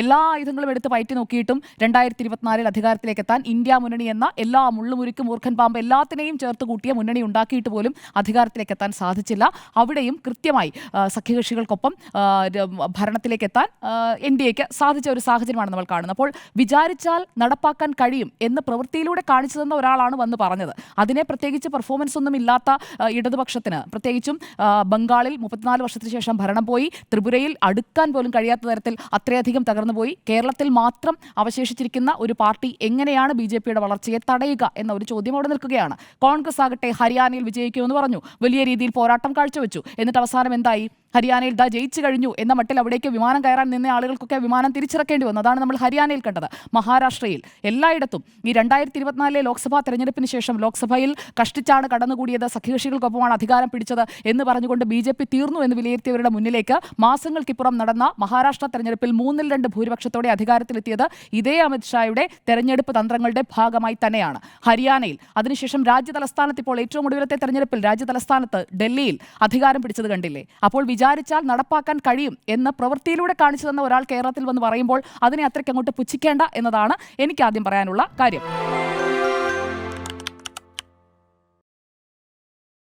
എല്ലാ ആയുധങ്ങളും എടുത്ത് പയറ്റി നോക്കിയിട്ടും രണ്ടായിരത്തി ഇരുപത്തിനാലിൽ അധികാരത്തിലേക്ക് എത്താൻ ഇന്ത്യ മുന്നണി എന്ന എല്ലാ മുള്ളുമുരുക്കും മൂർഖൻ പാമ്പ് എല്ലാത്തിനെയും ചേർത്ത് കൂട്ടിയ മുന്നണി ഉണ്ടാക്കിയിട്ട് പോലും അധികാരത്തിലേക്ക് എത്താൻ സാധിച്ചില്ല. അവിടെയും കൃത്യമായി സഖ്യകക്ഷികൾക്കൊപ്പം ഭരണത്തിലേക്ക് എത്താൻ എൻ ഡി എക്ക് സാധിച്ച ഒരു സാഹചര്യമാണ് നമ്മൾ കാണുന്നത് അപ്പോൾ വിചാരിച്ചാൽ നടപ്പാക്കാൻ കഴിയും എന്ന് പ്രവൃത്തിയിലൂടെ കാണിച്ചു തന്ന ഒരാളാണ് വന്ന് പറഞ്ഞത്. അതിനെ പ്രത്യേകിച്ച് പെർഫോമൻസ് ഒന്നും ഇല്ലാത്ത ഇടതുപക്ഷത്തിന് പ്രത്യേകിച്ചും ബംഗാളിൽ മുപ്പത്തിനാല് വർഷത്തിന് ശേഷം ഭരണം പോയി. ത്രിപുരയിൽ അടുക്കാൻ പോലും കഴിയാത്ത തരത്തിൽ അത്രയധികം തകർന്നു പോയി കേരളത്തിൽ മാത്രം അവശേഷിച്ചിരിക്കുന്ന ഒരു പാർട്ടി എങ്ങനെയാണ് ബി വളർച്ചയെ തടയുക എന്ന ഒരു ചോദ്യം അവിടെ നിൽക്കുകയാണ്. കോൺഗ്രസ് ആകട്ടെ ഹരിയാനയിൽ വിജയിക്കുമെന്ന് പറഞ്ഞു. വലിയ രീതിയിൽ പോരാട്ടം കാഴ്ചവെച്ചു. എന്നിട്ട് അവസാനം എന്തായി? ഹരിയാനയിൽ ദാ ജയിച്ചു കഴിഞ്ഞു എന്ന മട്ടിൽ അവിടേക്ക് വിമാനം കയറാൻ നിന്ന ആളുകൾക്കൊക്കെ വിമാനം തിരിച്ചിറക്കേണ്ടി വന്നു. അതാണ് നമ്മൾ ഹരിയാനയിൽ കണ്ടത്. മഹാരാഷ്ട്രയിൽ എല്ലായിടത്തും ഈ രണ്ടായിരത്തി ഇരുപത്തിനാലിലെ ലോക്സഭാ തെരഞ്ഞെടുപ്പിന് ശേഷം ലോക്സഭയിൽ കഷ്ടിച്ചാണ് കടന്നുകൂടിയത്. സഖ്യകക്ഷികൾക്കൊപ്പമാണ് അധികാരം പിടിച്ചത് എന്ന് പറഞ്ഞുകൊണ്ട് ബി ജെ പി തീർന്നു എന്ന് വിലയിരുത്തിയവരുടെ മുന്നിലേക്ക് മാസങ്ങൾക്കിപ്പുറം നടന്ന മഹാരാഷ്ട്ര തെരഞ്ഞെടുപ്പിൽ മൂന്നിൽ രണ്ട് ഭൂരിപക്ഷത്തോടെ അധികാരത്തിലെത്തിയത് ഇതേ അമിത്ഷായുടെ തെരഞ്ഞെടുപ്പ് തന്ത്രങ്ങളുടെ ഭാഗമായി തന്നെയാണ്. ഹരിയാനയിൽ അതിനുശേഷം രാജ്യ തലസ്ഥാനത്ത് ഇപ്പോൾ ഏറ്റവും ഒടുവിലത്തെ തെരഞ്ഞെടുപ്പിൽ രാജ്യ തലസ്ഥാനത്ത് ഡൽഹിയിൽ അധികാരം പിടിച്ചത് കണ്ടില്ലേ? അപ്പോൾ വിചാരിച്ചാൽ നടപ്പാക്കാൻ കഴിയും എന്ന് പ്രവൃത്തിയിലൂടെ കാണിച്ചു തന്ന ഒരാൾ കേരളത്തിൽ വന്ന് പറയുമ്പോൾ അതിനെ അത്രയ്ക്ക് അങ്ങോട്ട് പുച്ഛിക്കേണ്ട എന്നതാണ് എനിക്ക് ആദ്യം പറയാനുള്ള കാര്യം.